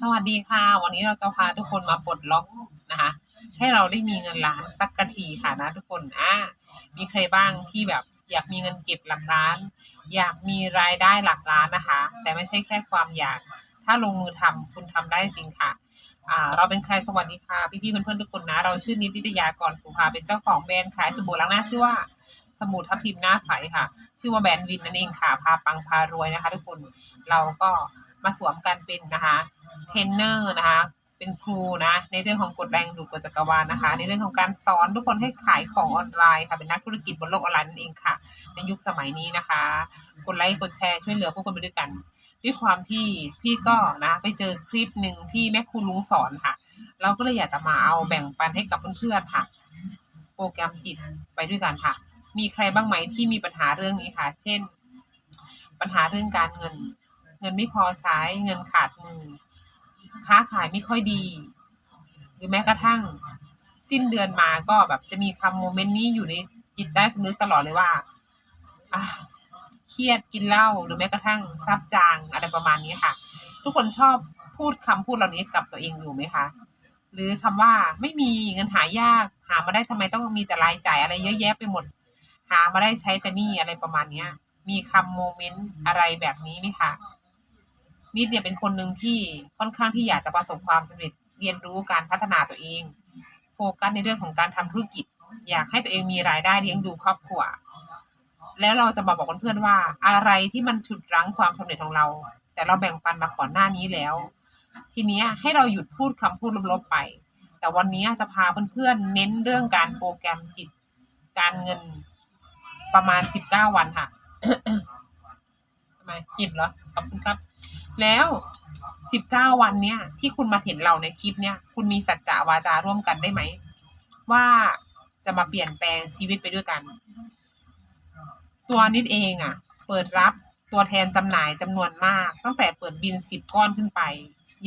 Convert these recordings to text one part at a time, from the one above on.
สวัสดีค่ะ วันนี้เราจะพาทุกคนมาปลดล็อกนะคะ ให้เราได้มีเงินล้านสักกะทีค่ะนะทุกคนอ่ามีใครบ้างที่แบบอยากมีเงินเก็บหลักล้าน อยากมีรายได้หลักล้านนะคะ แต่ไม่ใช่แค่ความอยาก ถ้าลงมือทำคุณทำได้จริงค่ะอ่าเราเป็นใครสวัสดีค่ะ พี่ๆเพื่อนๆทุกคนนะ เราชื่อนิติตยากรสุภาเป็นเจ้าของแบรนด์ขายสบู่ล้างหน้าชื่อว่าสบู่ทับทิมหน้าใสค่ะ ชื่อว่าแบรนด์วินนั่นเองค่ะ พาปังพารวยนะคะ ทุกคนเราก็ มาสวมกันเป็นนะคะเทรนเนอร์นะคะ เป็นครูนะ ในเรื่องของกฎแรงดูดกฎจักรวาลนะคะ ในเรื่องของการสอนทุกคนให้ขายของออนไลน์ค่ะเป็นนักธุรกิจบนโลกออนไลน์นั่นเองค่ะ ในยุคสมัยนี้นะคะ กดไลค์กดแชร์ช่วยเหลือผู้คนไปด้วยกัน ด้วยความที่พี่ก็นะไปเจอคลิปหนึ่งที่แม่ครูลุงสอนค่ะ เราก็เลยอยากจะมาเอาแบ่งปันให้กับเพื่อนๆค่ะ โปรแกรมจิตไปด้วยกันค่ะ มีใครบ้างไหมที่มีปัญหาเรื่องนี้ค่ะ เช่น ปัญหาเรื่องการเงิน เงินไม่พอใช้เงินขาดมือ ค้าขายไม่ค่อยดี หรือแม้กระทั่ง สิ้นเดือนมาก็แบบจะมีคำโมเมนต์นี้อยู่ในจิตใต้สำนึกตลอดเลยว่าเครียดกินเหล้าหรือแม้กระทั่งซับจางอะไรประมาณนี้ค่ะ ทุกคนชอบพูดคำพูดเหล่านี้กับตัวเองอยู่ไหมคะหรือคำว่าไม่มีเงินหายาก หามาได้ทำไมต้องมีแต่รายจ่ายอะไรเยอะแยะไปหมด หามาได้ใช้แต่นี่อะไรประมาณเนี้ย มีคำโมเมนต์อะไรแบบนี้ไหมคะ นิดเนี่ยเป็นคนหนึ่งที่ค่อนข้างที่อยากจะประสบความสำเร็จเรียนรู้การพัฒนาตัวเอง โฟกัสในเรื่องของการทำธุรกิจ อยากให้ตัวเองมีรายได้เลี้ยงดูครอบครัว แล้วเราจะมาบอกเพื่อนๆว่า อะไรที่มันฉุดรั้งความสำเร็จของเรา แต่เราแบ่งปันมาก่อนหน้านี้แล้ว ทีนี้ให้เราหยุดพูดคำพูดลบๆไป แต่วันนี้จะพาเพื่อนๆเน้นเรื่องการโปรแกรมจิต การเงินประมาณสิบเก้าวันค่ะทำไมจิบเหรอขอบคุณครับ แล้วสิบเก้าวันเนี้ยที่คุณมาเห็นเราในคลิปเนี้ยคุณมีสัจจะวาจาร่วมกันได้ไหม ว่าจะมาเปลี่ยนแปลงชีวิตไปด้วยกัน ตัวนิดเองอะ เปิดรับตัวแทนจำหน่ายจำนวนมาก ตั้งแต่เปิดบินสิบก้อนขึ้นไป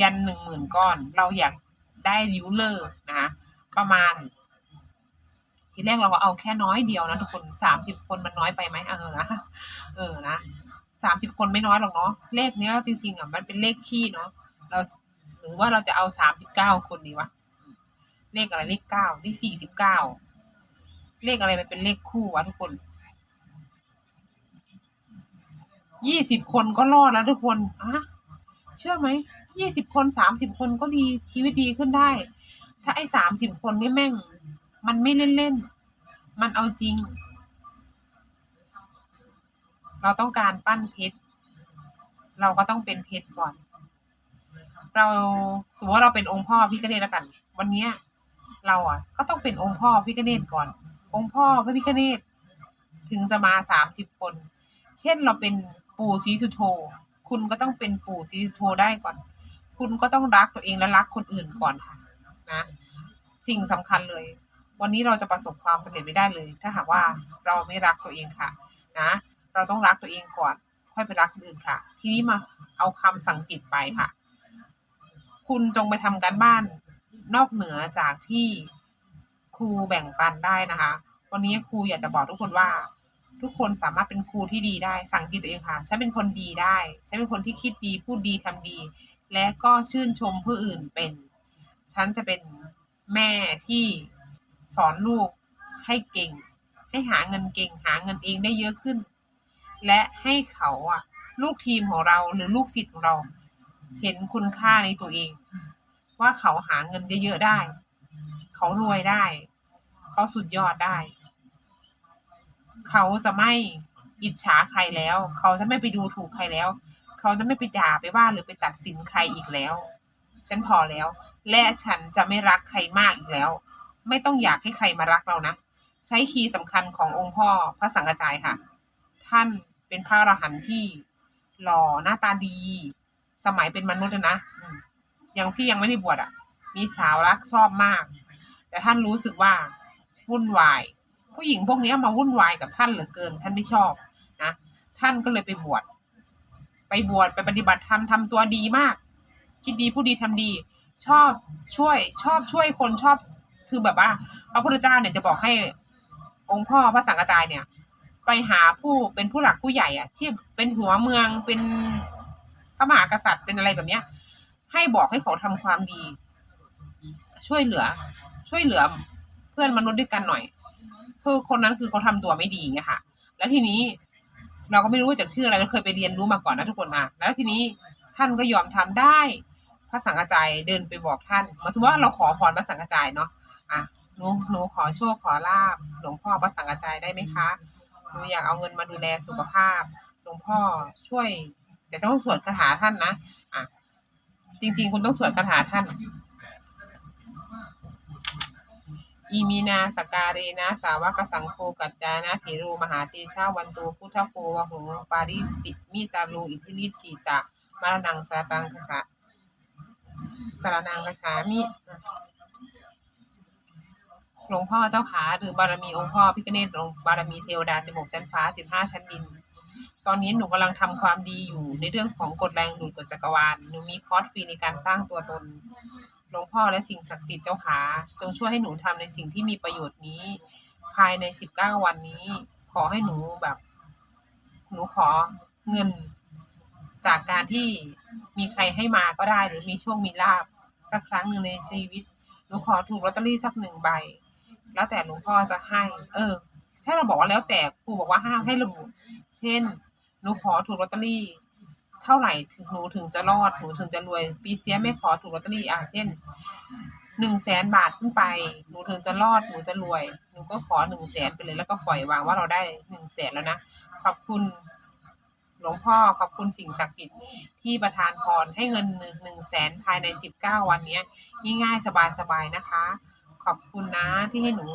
ยันหนึ่งหมื่นก้อน เราอยากได้ริวเลอร์นะคะประมาณ ทีแรกเราก็เอาแค่น้อยเดียวนะทุกคนสามสิบคนมันน้อยไปไหมเออนะเออนะ สามสิบคนไม่น้อยหรอกเนาะเลขเนี้ยจริงๆอะมันเป็นเลขขี้เนาะเราหรือว่าเราจะเอาสามสิบเก้าคนดีวะเลขอะไรเลขเก้าเลขสี่สิบเก้าเลขอะไรมันเป็นเลขคู่วะทุกคนยี่สิบคนก็รอดแล้วทุกคนอะเชื่อไหมยี่สิบคนสามสิบคนก็ดีชีวิตดีขึ้นได้ ถ้าไอ้สามสิบคนนี่แม่ง มันไม่เล่นๆมันเอาจริง เราต้องการปั้นเพชร เราก็ต้องเป็นเพชรก่อน เราสมมติว่าเราเป็นองค์พ่อพิฆเนศแล้วกัน วันเนี้ย เราอะ ก็ต้องเป็นองค์พ่อพิฆเนศก่อน องค์พ่อพระพิฆเนศถึงจะมาสามสิบคน เช่นเราเป็นปู่ศรีสุโธ คุณก็ต้องเป็นปู่ศรีสุโธได้ก่อน คุณก็ต้องรักตัวเองและรักคนอื่นก่อนค่ะนะสิ่งสำคัญเลย วันนี้เราจะประสบความสำเร็จไม่ได้เลย ถ้าหากว่าเราไม่รักตัวเองค่ะ นะ เราต้องรักตัวเองก่อน ค่อยไปรักคนอื่นค่ะ ทีนี้มาเอาคำสั่งจิตไปค่ะ คุณจงไปทำการบ้านนอกเหนือจากที่ครูแบ่งปันได้นะคะ วันนี้ครูอยากจะบอกทุกคนว่า ทุกคนสามารถเป็นครูที่ดีได้ สั่งจิตตัวเองค่ะฉันเป็นคนดีได้ฉันเป็นคนที่คิดดีพูดดีทำดี และก็ชื่นชมผู้อื่นเป็น ฉันจะเป็นแม่ที่สอนลูกให้เก่ง ให้หาเงินเก่ง หาเงินเองได้เยอะขึ้น และให้เขาอะ ลูกทีมของเราหรือลูกศิษย์ของเรา เห็นคุณค่าในตัวเอง ว่าเขาหาเงินเยอะๆได้ เขารวยได้ เขาสุดยอดได้ เขาจะไม่อิจฉาใครแล้ว เขาจะไม่ไปดูถูกใครแล้ว เขาจะไม่ไปด่าไปว่าหรือไปตัดสินใครอีกแล้ว ฉันพอแล้ว และฉันจะไม่รักใครมากอีกแล้ว ไม่ต้องอยากให้ใครมารักเรานะ ใช้คีย์สำคัญขององค์พ่อพระสังฆจายค่ะ ท่าน เป็นพระอรหันต์ที่หล่อหน้าตาดี สมัยเป็นมนุษย์นะอืมยังพี่ยังไม่ได้บวชอะ มีสาวรักชอบมาก แต่ท่านรู้สึกว่าวุ่นวาย ผู้หญิงพวกนี้มาวุ่นวายกับท่านเหลือเกิน ท่านไม่ชอบนะท่านก็เลยไปบวชไปบวชไปปฏิบัติธรรมทำตัวดีมาก คิดดีผู้ดีทำดี ชอบช่วย ชอบช่วยคนชอบคือแบบว่าพระพุทธเจ้าเนี่ยจะบอกให้องค์พ่อพระสังฆจายเนี่ย ไปหาผู้เป็นผู้หลักผู้ใหญ่อะที่เป็นหัวเมืองเป็นพระมหากษัตริย์เป็นอะไรแบบเนี้ย ให้บอกให้เขาทำความดี ช่วยเหลือ ช่วยเหลือ เพื่อนมนุษย์ด้วยกันหน่อยคือคนนั้นคือเขาทำตัวไม่ดีไงค่ะ แล้วทีนี้เราก็ไม่รู้ว่าจากชื่ออะไรเราเคยไปเรียนรู้มาก่อนนะทุกคนนะแล้วทีนี้ท่านก็ยอมทำได้ พระสังฆจายเดินไปบอกท่านมาสมมติว่าเราขอพรพระสังฆจายเนาะอะหนูหนูขอโชคขอลาบหลวงพ่อพระสังฆจายได้ไหมคะ หนูอยากเอาเงินมาดูแลสุขภาพหลวงพ่อช่วย แต่ต้องสวดคาถาท่านนะอะจริง ๆ คุณต้องสวดคาถาท่านอีมีนาสกการเนะสาวกสังโฆกัจจานะเถรูมหาเตชาวันตูพุทธโพวะหุงปาริติมิตาลูอิทิลิติตะมารนังสาตังคสะสารนังคสามิ หลวงพ่อเจ้าขาหรือบารมีองค์พ่อพิฆเนศหลวงบารมีเทวดาสิบหกชั้นฟ้าสิบห้าชั้นดิน ตอนนี้หนูกำลังทำความดีอยู่ในเรื่องของกฎแรงดูดกฎจักรวาลหนูมีคอร์สฟรีในการสร้างตัวตนหลวงพ่อและสิ่งศักดิ์สิทธิ์เจ้าขาจงช่วยให้หนูทำในสิ่งที่มีประโยชน์นี้ ภายในสิบเก้าวันนี้ ขอให้หนูแบบ หนูขอเงิน จากการที่มีใครให้มาก็ได้ หรือมีโชคมีลาบสักครั้งหนึ่งในชีวิตหนูขอถูกลอตเตอรี่สักหนึ่งใบ แล้วแต่หลวงพ่อจะให้ เออ ถ้าเราบอกว่าแล้วแต่ครูบอกว่าห้ามให้ระบุเช่นหนูขอถูกลอตเตอรี่ เท่าไหร่ถึงหนูถึงจะรอดหนูถึงจะรวย ปีเสียไม่ขอถูกลอตเตอรี่อะเช่นหนึ่งแสนบาทขึ้นไปหนูถึงจะรอดหนูจะรวยหนูก็ขอหนึ่งแสนไปเลยแล้วก็ปล่อยวางว่าเราได้หนึ่งแสนแล้วนะขอบคุณหลวงพ่อขอบคุณสิ่งศักดิ์สิทธิ์ที่ประทานพรให้เงินหนึ่งหนึ่งแสนภายในสิบเก้าวันนี้ง่ายๆสบายๆนะคะ ขอบคุณนะที่ให้หนู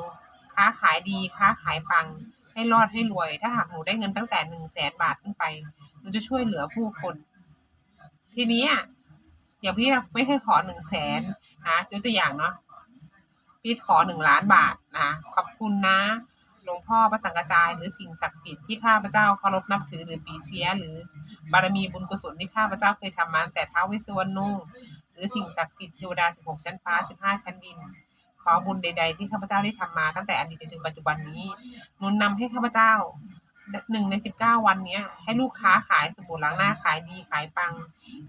ค้าขายดีค้าขายปัง ให้รอดให้รวย ถ้าหากหนูได้เงินตั้งแต่หนึ่งแสนบาทขึ้นไปหนูจะช่วยเหลือผู้คน ทีนี้อย่างพี่ไม่เคยขอหนึ่งแสนนะยกตัวอย่างเนาะพี่ขอหนึ่งล้านบาทนะขอบคุณนะหลวงพ่อพระสังฆจายหรือสิ่งศักดิ์สิทธิ์ที่ข้าพเจ้าเคารพนับถือหรือปีเสียหรือบารมีบุญกุศลที่ข้าพเจ้าเคยทำมาแต่เท้าวเวสวรรณนูหรือสิ่งศักดิ์สิทธิ์เทวดาสิบหกชั้นฟ้าสิบห้าชั้นดิน ขอบุญใด ๆ ที่ข้าพเจ้าได้ทำมาตั้งแต่อดีตจนถึงปัจจุบันนี้หนุนนำให้ข้าพเจ้าหนึ่งในสิบเก้าวันเนี้ย ให้ลูกค้าขายสบู่ล้างหน้าขายดีขายปัง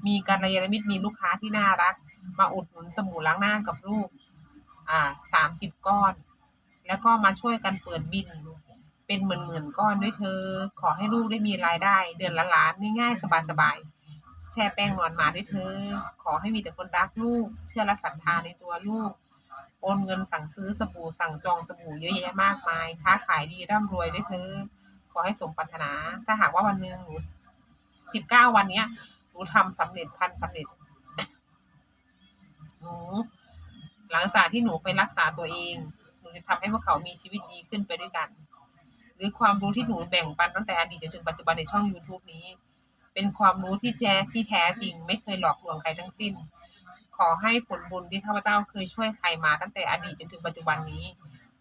มีการยานมิตรมีลูกค้าที่น่ารัก มาอุดหนุนสบู่ล้างหน้ากับลูก อ่าสามสิบก้อน แล้วก็มาช่วยกันเปิดบิน เป็นหมื่นๆก้อนด้วยเธอ ขอให้ลูกได้มีรายได้ เดือนละล้านง่ายๆสบายๆแช่แป้งนวลมาด้วยเธอ ขอให้มีแต่คนรักลูก เชื่อและศรัทธาในตัวลูก โอนเงินสั่งซื้อสบู่สั่งจองสบู่เยอะแยะมากมาย ค้าขายดีร่ำรวยด้วยเธอ ขอให้สมปรารถนา ถ้าหากว่าวันหนึ่งหนูสิบเก้าวันเนี้ยหนูทำสำเร็จพันสำเร็จ หนู หลังจากที่หนูไปรักษาตัวเอง หนูจะทำให้พวกเขามีชีวิตดีขึ้นไปด้วยกัน หรือความรู้ที่หนูแบ่งปันตั้งแต่อดีตจนถึงปัจจุบันในช่อง YouTube นี้ เป็นความรู้ที่แท้ที่แท้จริง ไม่เคยหลอกลวงใครทั้งสิ้น อให้ผลบุญที่ข้าพเจ้าเคยช่วยใครมาตั้งแต่อดีตจนถึงปัจจุบันนี้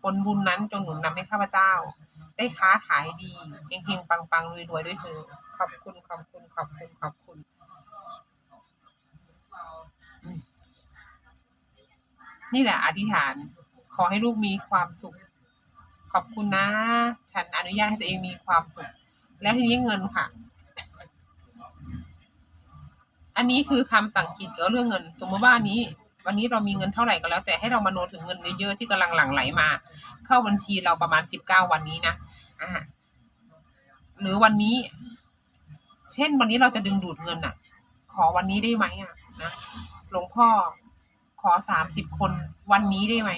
ผลบุญนั้นจงหนุนนำให้ข้าพเจ้า ได้ค้าขายดีเฮงๆปังๆรวยๆด้วยเธอขอบคุณขอบคุณขอบคุณขอบคุณนี่แหละอธิษฐาน ขอให้ลูกมีความสุข ขอบคุณนะ ฉันอนุญาตให้ตัวเองมีความสุข แล้วทีนี้เงินค่ะ อันนี้คือคำสั่งจิตเกี่ยวกับเรื่องเงิน สมมติว่าอันนี้ วันนี้เรามีเงินเท่าไหร่ก็แล้ว แต่ให้เรามาโน้ตถึงเงินเยอะๆที่กำลังหลั่งไหลมา เข้าบัญชีเราประมาณสิบเก้าวันนี้นะอ่าหรือวันนี้ เช่นวันนี้เราจะดึงดูดเงินอะ ขอวันนี้ได้ไหมอะนะหลวงพ่อขอสามสิบคนวันนี้ได้ไหม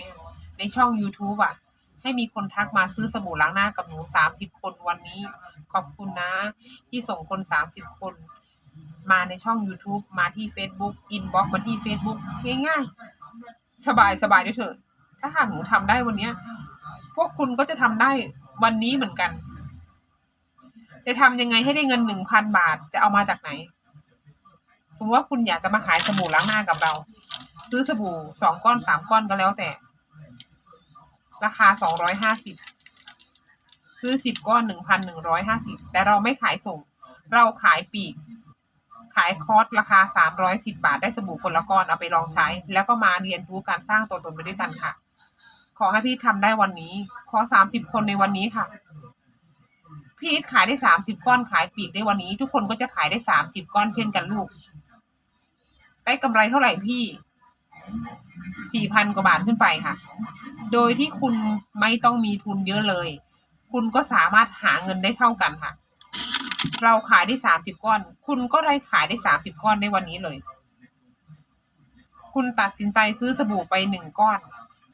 ในช่อง youtube อะ ให้มีคนทักมาซื้อสบู่ล้างหน้ากับหนูสามสิบคนวันนี้ ขอบคุณนะ ที่ส่งคนสามสิบคน มาในช่อง youtube มาที่ facebook inbox มาที่ facebook ง่ายๆ สบายสบายด้วยเถอะ ถ้าหากหนูทำได้วันนี้พวกคุณก็จะทำได้วันนี้เหมือนกัน จะทำยังไงให้ได้เงินหนึ่งพันบาทจะเอามาจากไหน สมมติว่าคุณอยากจะมาขายสบู่ล้างหน้ากับเรา ซื้อสบู่สองก้อนสามก้อนก็แล้วแต่ ราคาสองร้อยห้าสิบซื้อสิบก้อนหนึ่งพันหนึ่งร้อยห้าสิบแต่เราไม่ขายส่ง เราขายปีก ขายคอร์สราคาสามร้อยสิบาทได้สบู่คนละก้อนเอาไปลองใช้ แล้วก็มาเรียนรู้การสร้างตัวตนไปด้วยกันค่ะ ขอให้พี่ทำได้วันนี้ ขอสามสิบคนในวันนี้ค่ะ พี่อีทขายได้สามสิบก้อนขายปีกได้วันนี้ ทุกคนก็จะขายได้สามสิบก้อนเช่นกันลูก ได้กำไรเท่าไหร่พี่สี่พันกว่าบาทขึ้นไปค่ะ โดยที่คุณไม่ต้องมีทุนเยอะเลย คุณก็สามารถหาเงินได้เท่ากันค่ะ เราขายได้สามสิบก้อน คุณก็ได้ขายได้สามสิบก้อนในวันนี้เลย คุณตัดสินใจซื้อสบู่ไปหนึ่งก้อน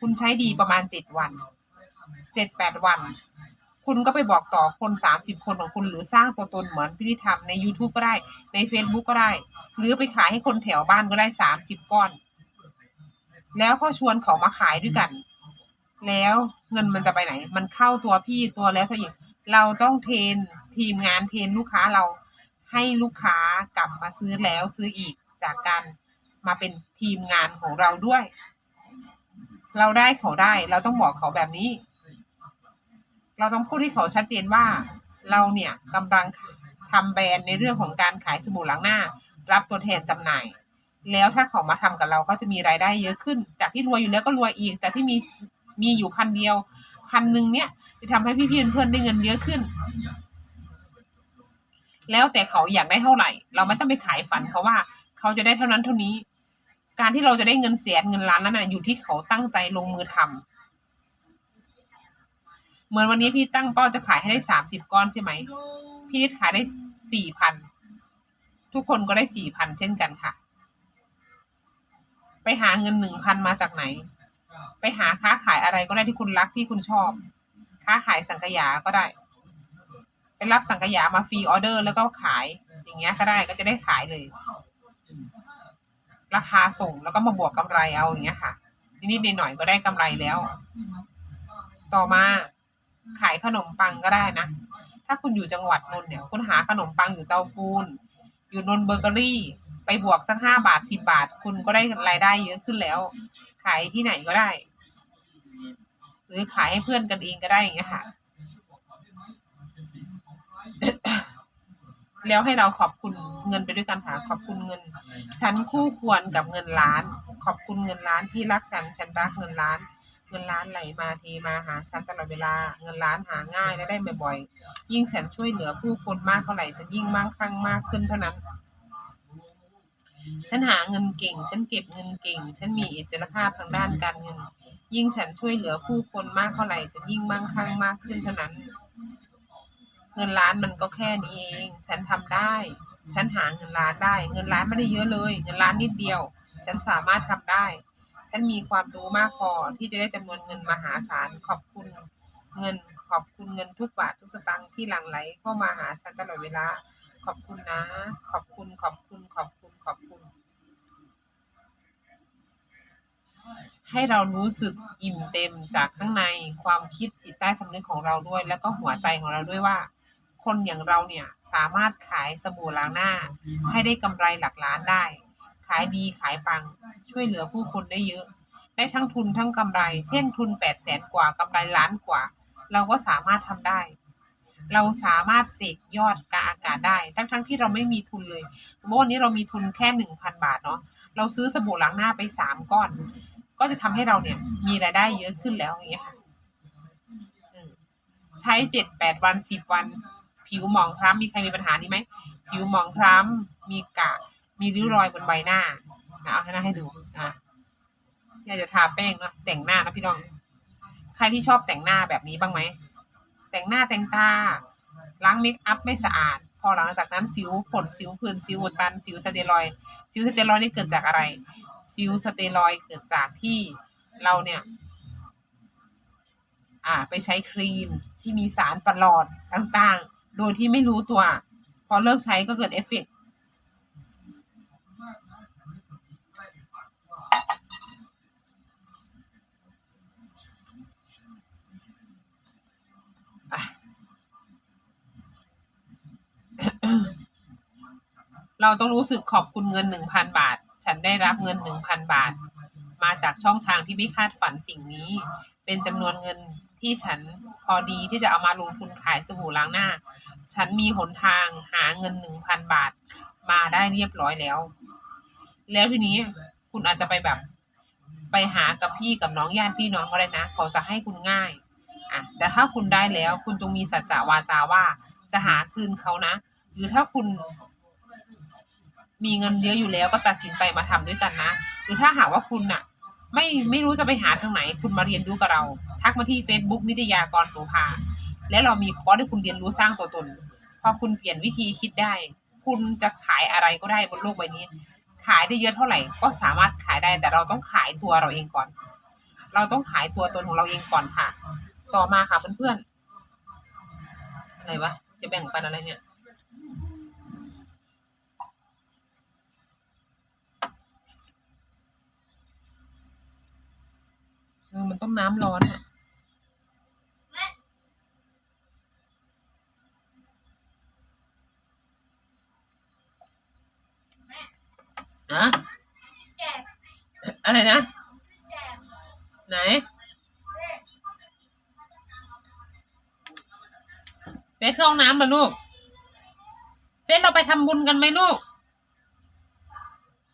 คุณใช้ดีประมาณเจ็ดวันเจ็ดแปดวัน คุณก็ไปบอกต่อคนสามสิบคนของคุณหรือสร้างตัวตนเหมือนพิธีธรรมใน YouTube ก็ได้ใน Facebook ก็ได้ หรือไปขายให้คนแถวบ้านก็ได้สามสิบก้อน แล้วก็ชวนเขามาขายด้วยกัน แล้วเงินมันจะไปไหน มันเข้าตัวพี่ตัวแล้วตัวอีกเราต้องเทรน ทีมงานเทรนลูกค้าเราให้ลูกค้ากลับมาซื้อแล้วซื้ออีกจากการมาเป็นทีมงานของเราด้วย เราได้เขาได้ เราต้องบอกเขาแบบนี้ เราต้องพูดให้เขาชัดเจนว่า เราเนี่ยกำลังทำแบรนด์ในเรื่องของการขายสบู่ล้างหน้า รับตัวแทนจำหน่าย แล้วถ้าเขามาทำกับเราก็จะมีรายได้เยอะขึ้น จากที่รวยอยู่แล้วก็รวยอีก จากที่มีมีอยู่พันเดียว พันหนึ่งเนี่ยจะทำให้พี่ๆเพื่อนได้เงินเยอะขึ้น แล้วแต่เขาอยากได้เท่าไหร่ เราไม่ต้องไปขายฝันเขาว่า เขาจะได้เท่านั้นเท่านี้ การที่เราจะได้เงินแสนเงินล้านนั้นน่ะอยู่ที่เขาตั้งใจลงมือทำเหมือนวันนี้พี่ตั้งเป้าจะขายให้ได้สามสิบก้อนใช่ไหม พี่นิดขายได้สี่พัน ทุกคนก็ได้สี่พันเช่นกันค่ะ ไปหาเงินหนึ่งพันมาจากไหน ไปหาค้าขายอะไรก็ได้ที่คุณรักที่คุณชอบ ค้าขายสังกยาก็ได้ ไปรับสังกยามาฟรีออเดอร์แล้วก็ขาย อย่างเงี้ยก็ได้ก็จะได้ขายเลย ราคาส่งแล้วก็มาบวกกำไรเอาอย่างเงี้ยค่ะนิดๆหน่อยๆก็ได้กำไรแล้ว ต่อมาขายขนมปังก็ได้นะ ถ้าคุณอยู่จังหวัดนนท์เนี่ย คุณหาขนมปังอยู่เตาปูน อยู่นนท์เบเกอรี่ ไปบวกสักห้าบาทสิบบาท คุณก็ได้รายได้เยอะขึ้นแล้ว ขายที่ไหนก็ได้ หรือขายให้เพื่อนกันเองก็ได้อย่างเงี้ยค่ะ แล้วให้เราขอบคุณเงินไปด้วยกันค่ะขอบคุณเงิน ฉันคู่ควรกับเงินล้าน ขอบคุณเงินล้านที่รักฉัน ฉันรักเงินล้าน เงินล้านไหลมาเทมาหาฉันตลอดเวลา เงินล้านหาง่ายและได้บ่อยๆ ยิ่งฉันช่วยเหลือผู้คนมากเท่าไหร่ ฉันยิ่งมั่งคั่งมากขึ้นเท่านั้น ฉันหาเงินเก่ง ฉันเก็บเงินเก่ง ฉันมีอิสรภาพทางด้านการเงิน ยิ่งฉันช่วยเหลือผู้คนมากเท่าไหร่ ฉันยิ่งมั่งคั่งมากขึ้นเท่านั้น เงินล้านมันก็แค่นี้เอง ฉันทำได้ ฉันหาเงินล้านได้ เงินล้านไม่ได้เยอะเลย เงินล้านนิดเดียว ฉันสามารถทำได้ ฉันมีความรู้มากพอที่จะได้จำนวนเงินมหาศาล ขอบคุณเงิน ขอบคุณเงินทุกบาททุกสตางค์ที่หลั่งไหลเข้ามาหาฉันตลอดเวลา ขอบคุณนะ ขอบคุณ ขอบคุณ ขอบคุณ ขอบคุณให้เรารู้สึกอิ่มเต็มจากข้างในความคิดจิตใต้สำนึกของเราด้วย แล้วก็หัวใจของเราด้วยว่า คนอย่างเราเนี่ยสามารถขายสบู่ล้างหน้า ให้ได้กำไรหลักล้านได้ ขายดีขายปัง ช่วยเหลือผู้คนได้เยอะ ได้ทั้งทุนทั้งกำไร เช่นทุนแปดแสนกว่ากำไรล้านกว่า เราก็สามารถทำได้ เราสามารถเสกยอดกาอากาศได้ ทั้งทั้งที่เราไม่มีทุนเลยสมมติวันนี้เรามีทุนแค่หนึ่งพันบาทเนาะ เราซื้อสบู่ล้างหน้าไปสามก้อน ก็จะทำให้เราเนี่ยมีรายได้เยอะขึ้นแล้วอย่างเงี้ยค่ะใช้เจ็ดแปดวันสิบวัน ผิวหมองคล้ำมีใครมีปัญหานี้ไหมผิวหมองคล้ำมีกระมีริ้วรอยบนใบหน้านะเอาให้หน้าให้ดูอะอยากจะทาแป้งเนาะแต่งหน้านะพี่น้อง ใครที่ชอบแต่งหน้าแบบนี้บ้างไหมแต่งหน้าแต่งตาล้างเมคอัพไม่สะอาด พอหลังจากนั้นสิวผดสิวผื่นสิวอุดตันสิวสเตียรอยสิวสเตียรอยนี่เกิดจากอะไร สิวสเตียรอยเกิดจากที่เราเนี่ย อ่า ไปใช้ครีมที่มีสารประหลอดต่างๆ โดยที่ไม่รู้ตัว พอเลิกใช้ก็เกิดเอฟเฟกต์เราต้องรู้สึกขอบคุณเงินหนึ่งพันบาท ฉันได้รับเงินหนึ่งพันบาท มาจากช่องทางที่ไม่คาดฝันสิ่งนี้ เป็นจำนวนเงิน ที่ฉันพอดีที่จะเอามาลงทุนขายสบู่ล้างหน้า ฉันมีหนทางหาเงินหนึ่งพันบาทมาได้เรียบร้อยแล้ว แล้วทีนี้คุณอาจจะไปแบบ ไปหากับพี่กับน้องญาติพี่น้องก็ได้นะเขาจะให้คุณง่ายอะแต่ถ้าคุณได้แล้วคุณจงมีสัจจะวาจาว่าจะหาคืนเขานะ หรือถ้าคุณ มีเงินเยอะอยู่แล้วก็ตัดสินใจมาทำด้วยกันนะ หรือถ้าหากว่าคุณน่ะ ไม่ไม่รู้จะไปหาทางไหน คุณมาเรียนรู้กับเรา ทักมาที่ Facebook นิตยากรโสภา แล้วเรามีคอร์สให้คุณเรียนรู้สร้างตัวตน พอคุณเปลี่ยนวิธีคิดได้ คุณจะขายอะไรก็ได้บนโลกใบนี้ ขายได้เยอะเท่าไหร่ ก็สามารถขายได้ แต่เราต้องขายตัวเราเองก่อน เราต้องขายตัวตนของเราเองก่อนค่ะ ต่อมาค่ะเพื่อนๆ อะไรวะ จะแบ่งปันอะไรเนี่ย เออมันต้องน้ำร้อนอะอะอะไรนะ ไหน เฟสเข้าห้องน้ำมาลูก เฟสเราไปทำบุญกันไหมลูก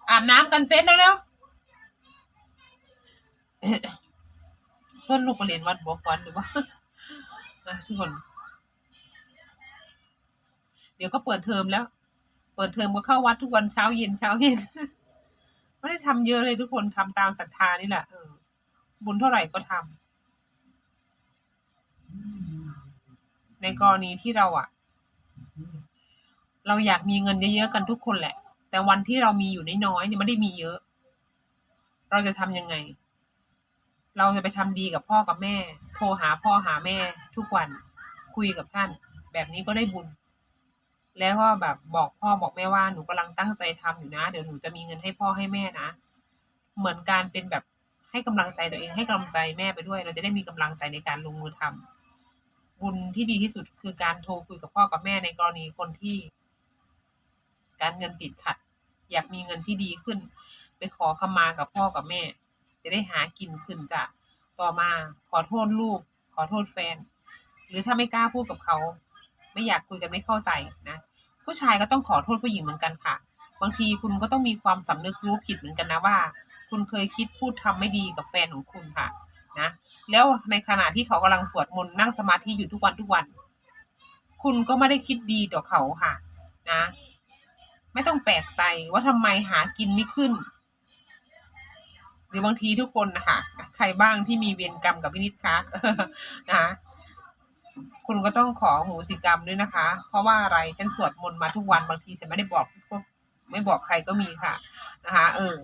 อาบน้ำกันเฟสเร็ว ส่วนลูกไปเรียนวัดบอกวันหรือว่านะทุกคน เดี๋ยวก็เปิดเทอมแล้ว เปิดเทอมก็เข้าวัดทุกวันเช้าเย็นเช้าเย็นไม่ได้ทำเยอะเลยทุกคนทำตามศรัทธานี่แหละบุญเท่าไหร่ก็ทำในกรณีที่เราอะเราอยากมีเงินเยอะๆกันทุกคนแหละ แต่วันที่เรามีอยู่น้อยๆเนี่ยไม่ได้มีเยอะ เราจะทำยังไง เราจะไปทำดีกับพ่อกับแม่ โทรหาพ่อหาแม่ทุกวันคุยกับท่าน แบบนี้ก็ได้บุญ แล้วก็แบบบอกพ่อบอกแม่ว่าหนูกำลังตั้งใจทำอยู่นะ เดี๋ยวหนูจะมีเงินให้พ่อให้แม่นะ เหมือนการเป็นแบบให้กำลังใจตัวเองให้กำลังใจแม่ไปด้วย เราจะได้มีกำลังใจในการลงมือทำบุญที่ดีที่สุดคือการโทรคุยกับพ่อกับแม่ในกรณีคนที่ การเงินติดขัด อยากมีเงินที่ดีขึ้น ไปขอขมากับพ่อกับแม่ จะได้หากินขึ้นจ้ะต่อมาขอโทษลูก ขอโทษแฟน หรือถ้าไม่กล้าพูดกับเขา ไม่อยากคุยกันไม่เข้าใจนะ ผู้ชายก็ต้องขอโทษผู้หญิงเหมือนกันค่ะ บางทีคุณก็ต้องมีความสำนึกรู้ผิดเหมือนกันนะว่า คุณเคยคิดพูดทำไม่ดีกับแฟนของคุณค่ะนะแล้วในขณะที่เขากำลังสวดมนต์นั่งสมาธิอยู่ทุกวันทุกวัน คุณก็ไม่ได้คิดดีต่อเขาค่ะ นะ ไม่ต้องแปลกใจว่าทำไมหากินไม่ขึ้น รือบางทีทุกคนนะคะใครบ้างที่มีเวรกรรมกับพินิจคะนะคะคุณก็ต้องขอโหสิกรรมด้วยนะคะ เพราะว่าอะไรฉันสวดมนต์มาทุกวันบางทีฉันไม่ได้บอกพวกไม่บอกใครก็มีค่ะ นะคะ เออ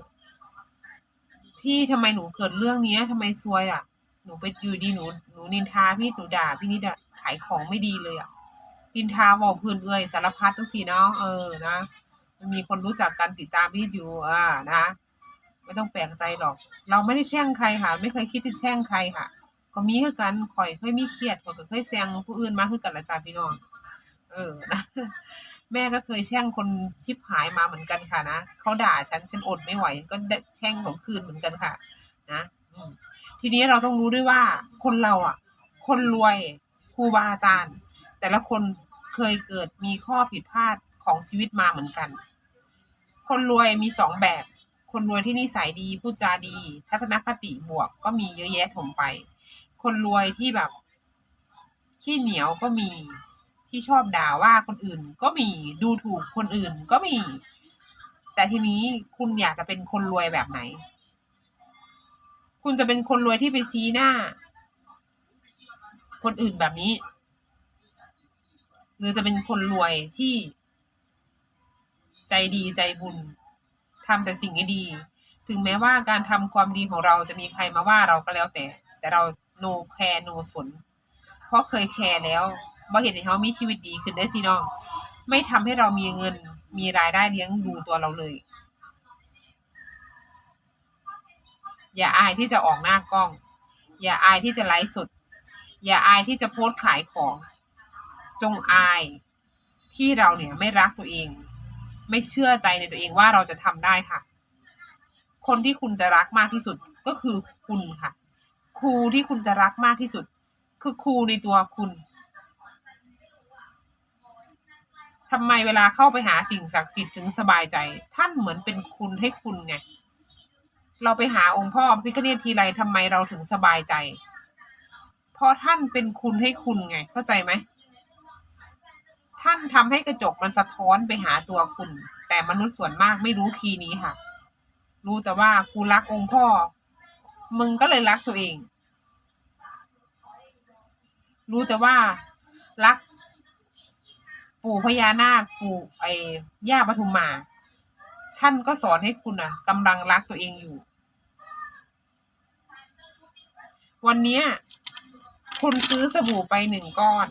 พี่ทำไมหนูเกิดเรื่องเนี้ยทำไมซวยอะ หนูไปอยู่ดีหนูหนูนินทาพี่หนูด่า พี่นิดขายของไม่ดีเลยอะนินทาบอกเพื่อนเอ้ยสารพัดทั้งสี่เนาะเออนะมันมีคนรู้จักกันติดตามพี่อยู่อ่านะ ไม่ต้องแปลกใจหรอก เราไม่ได้แช่งใครค่ะ ไม่เคยคิดจะแช่งใครค่ะ ก็มีคือกันข่อยเคยมีเครียดข่อยก็เคยแซงผู้อื่นมาคือกันละจ้าพี่น้อง เออนะแม่ก็เคยแช่งคนชิบหายมาเหมือนกันค่ะนะเขาด่าฉันฉันอดไม่ไหว ก็แช่งของคืนเหมือนกันค่ะ นะทีนี้เราต้องรู้ด้วยว่า คนเราอะ คนรวยครูบาอาจารย์ แต่ละคนเคยเกิดมีข้อผิดพลาดของชีวิตมาเหมือนกัน คนรวยมีสองแบบ คนรวยที่นิสัยดีพูดจาดี ทัศนคติบวกก็มีเยอะแยะถมไป คนรวยที่แบบขี้เหนียวก็มีที่ชอบด่าว่าคนอื่นก็มีดูถูกคนอื่นก็มี แต่ทีนี้คุณอยากจะเป็นคนรวยแบบไหน คุณจะเป็นคนรวยที่ไปชี้หน้า คนอื่นแบบนี้ หรือจะเป็นคนรวยที่ใจดีใจบุญ ทำแต่สิ่งดีๆถึงแม้ว่าการทำความดีของเราจะมีใครมาว่าเราก็แล้วแต่ แต่เราโนแคร์โนสน เพราะเคยแคร์แล้วบ่เห็นให้เขามีชีวิตดีขึ้นได้พี่น้อง ไม่ทำให้เรามีเงินมีรายได้เลี้ยงดูตัวเราเลย อย่าอายที่จะออกหน้ากล้อง อย่าอายที่จะไลฟ์สด อย่าอายที่จะโพสต์ขายของ จงอายที่เราเนี่ยไม่รักตัวเอง ไม่เชื่อใจในตัวเองว่าเราจะทำได้ค่ะ คนที่คุณจะรักมากที่สุดก็คือคุณค่ะ ครูที่คุณจะรักมากที่สุด คือครูในตัวคุณทำไมเวลาเข้าไปหาสิ่งศักดิ์สิทธิ์ถึงสบายใจ ท่านเหมือนเป็นคุณให้คุณไง เราไปหาองค์พ่อพิฆเนศทีไรทำไมเราถึงสบายใจ เพราะท่านเป็นคุณให้คุณไง เข้าใจไหม ท่านทำให้กระจกมันสะท้อนไปหาตัวคุณ แต่มนุษย์ส่วนมากไม่รู้คีย์นี้ค่ะ รู้แต่ว่ากูรักองค์พ่อ มึงก็เลยรักตัวเอง รู้แต่ว่ารัก ปู่พญานาคปู่ไอ้ย่าปทุมมา ท่านก็สอนให้คุณอะกำลังรักตัวเองอยู่ วันนี้คุณซื้อสบู่ไปหนึ่งก้อน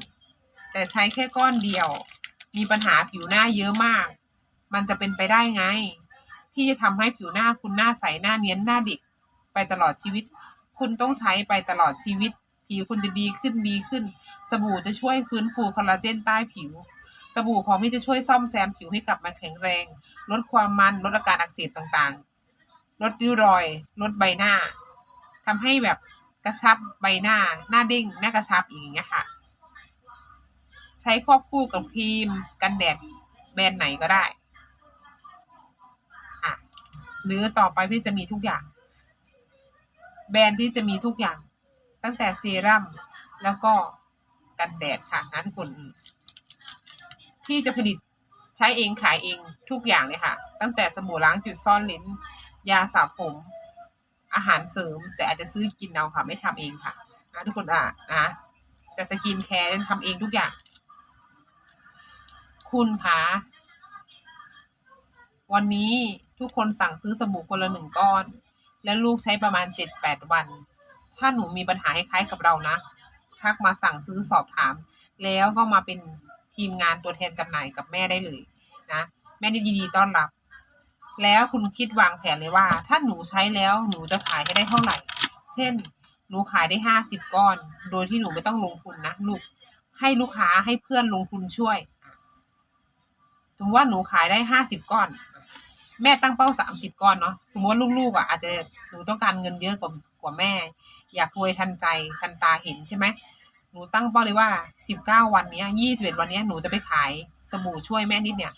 แต่ใช้แค่ก้อนเดียว มีปัญหาผิวหน้าเยอะมาก มันจะเป็นไปได้ไง ที่จะทำให้ผิวหน้าคุณหน้าใสหน้าเนียนหน้าเด็กไปตลอดชีวิต คุณต้องใช้ไปตลอดชีวิต ผิวคุณจะดีขึ้นดีขึ้น สบู่จะช่วยฟื้นฟูคอลลาเจนใต้ผิว สบู่ของนี่จะช่วยซ่อมแซมผิวให้กลับมาแข็งแรง ลดความมันลดอาการอักเสบต่างๆ ลดริ้วรอย ลดใบหน้าทำให้แบบกระชับใบหน้า หน้าเด้งหน้ากระชับอย่างเงี้ยค่ะ ใช้ควบคู่กับครีมกันแดดแบรนด์ไหนก็ได้อะหรือต่อไปพี่จะมีทุกอย่าง แบรนด์พี่จะมีทุกอย่าง ตั้งแต่เซรั่มแล้วก็กันแดดค่ะนะทุกคนพี่จะผลิตใช้เองขายเองทุกอย่างเลยค่ะ ตั้งแต่สบู่ล้างจุดซ่อนลิ้น ยาสระผม อาหารเสริม แต่อาจจะซื้อกินเอาค่ะ ไม่ทำเองค่ะนะทุกคนอะนะแต่สกินแคร์ทำเองทุกอย่าง คุณคะวันนี้ทุกคนสั่งซื้อสบู่คนละหนึ่งก้อน และลูกใช้ประมาณเจ็ดแปดวัน ถ้าหนูมีปัญหาคล้ายๆกับเรานะทักมาสั่งซื้อสอบถาม แล้วก็มาเป็นทีมงานตัวแทนจำหน่ายกับแม่ได้เลยนะแม่ได้ยินดีต้อนรับ แล้วคุณคิดวางแผนเลยว่า ถ้าหนูใช้แล้วหนูจะขายให้ได้เท่าไหร่ เช่น หนูขายได้ห้าสิบก้อน โดยที่หนูไม่ต้องลงทุนนะลูกให้ลูกค้าให้เพื่อนลงทุนช่วย สมมติว่าหนูขายได้ห้าสิบก้อน แม่ตั้งเป้าสามสิบก้อนเนาะสมมติว่าลูกๆอะอาจจะหนูต้องการเงินเยอะกว่ากว่าแม่ อยากรวยทันใจทันตาเห็นใช่ไหมหนูตั้งเป้าเลยว่าสิบเก้าวันเนี้ยยี่สิบเอ็ดวันเนี้ยหนูจะไปขายสบู่ช่วยแม่นิดเนี่ย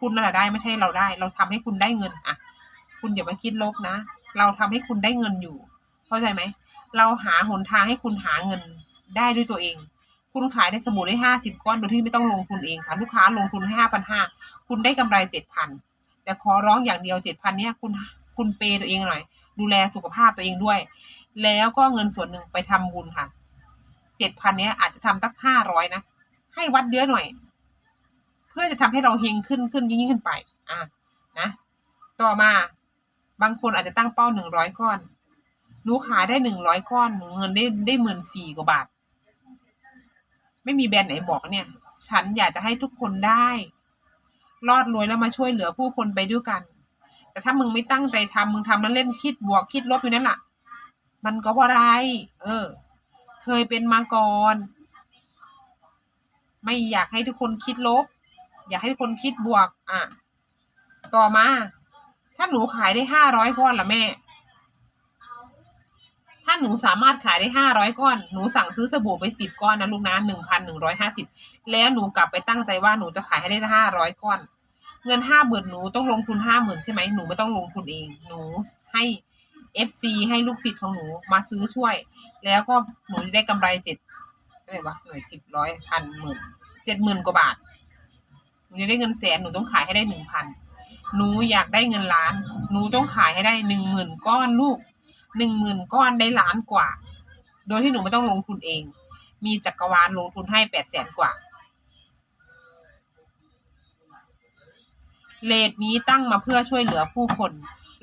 คุณนั่นแหละได้ไม่ใช่เราได้ เราทำให้คุณได้เงินอะ คุณอย่ามาคิดลบนะ เราทำให้คุณได้เงินอยู่ เข้าใจไหม เราหาหนทางให้คุณหาเงินได้ด้วยตัวเอง คุณขายได้สบู่ได้ห้าสิบก้อนโดยที่ไม่ต้องลงทุนเองค่ะลูกค้าลงทุนห้าพันห้าคุณได้กำไรเจ็ดพันแต่ขอร้องอย่างเดียวเจ็ดพันเนี้ยคุณคุณเปย์ตัวเองหน่อย ดูแลสุขภาพตัวเองด้วย แล้วก็เงินส่วนหนึ่งไปทำบุญค่ะเจ็ดพันเนี้ยอาจจะทำตั้งห้าร้อยนะ ให้วัดเยอะหน่อย เพื่อจะทำให้เราเฮงขึ้นขึ้นยิ่งขึ้นไป อะนะต่อมาบางคนอาจจะตั้งเป้าหนึ่งร้อยก้อนหนูขายได้หนึ่งร้อยก้อนเงินได้ได้หมื่นสี่กว่าบาท ไม่มีแบรนด์ไหนบอกเนี่ย ฉันอยากจะให้ทุกคนได้ รอดรวยแล้วมาช่วยเหลือผู้คนไปด้วยกัน แต่ถ้ามึงไม่ตั้งใจทำมึงทำแล้วเล่นคิดบวกคิดลบอยู่นั่นแหละมันก็บ่ได้เออ เคยเป็นมาก่อน ไม่อยากให้ทุกคนคิดลบ อยากให้ทุกคนคิดบวก อะ ต่อมา ถ้าหนูขายได้ห้าร้อยก้อนละแม่ ถ้าหนูสามารถขายได้ห้าร้อยก้อน หนูสั่งซื้อสบู่ไปสิบก้อนนะลูกนะหนึ่งพันหนึ่งร้อยห้าสิบแล้วหนูกลับไปตั้งใจว่าหนูจะขายให้ได้ห้าร้อยก้อน เงินห้าหมื่นหนูต้องลงทุนห้าหมื่นใช่ไหมหนูไม่ต้องลงทุนเอง หนูให้เอฟซีให้ลูกศิษย์ของหนูมาซื้อช่วย แล้วก็หนูจะได้กำไรเจ็ดอะไรวะหน่วยสิบร้อยพันหมื่นเจ็ดหมื่นกว่าบาทหนูจะได้เงินแสนหนูต้องขายให้ได้หนึ่งพันหนูอยากได้เงินล้าน หนูต้องขายให้ได้หนึ่งหมื่นก้อนลูก หนึ่งหมื่นก้อนได้ล้านกว่า โดยที่หนูไม่ต้องลงทุนเอง มีจักรวาลลงทุนให้แปดแสนกว่าเลทนี้ตั้งมาเพื่อช่วยเหลือผู้คน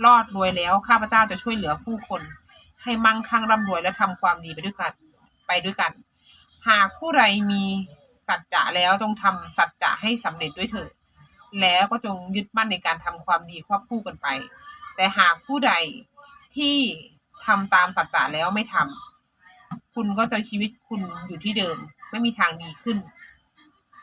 รอดรวยแล้วข้าพเจ้าจะช่วยเหลือผู้คน ให้มั่งคั่งร่ำรวยและทำความดีไปด้วยกัน ไปด้วยกัน หากผู้ใดมีสัจจะแล้วจงทำสัจจะให้สำเร็จด้วยเถิดแล้วก็จงยึดมั่นในการทำความดีควบคู่กันไป แต่หากผู้ใดที่ ทำตามสัจจะแล้วไม่ทำคุณก็จะชีวิตคุณอยู่ที่เดิม ไม่มีทางดีขึ้น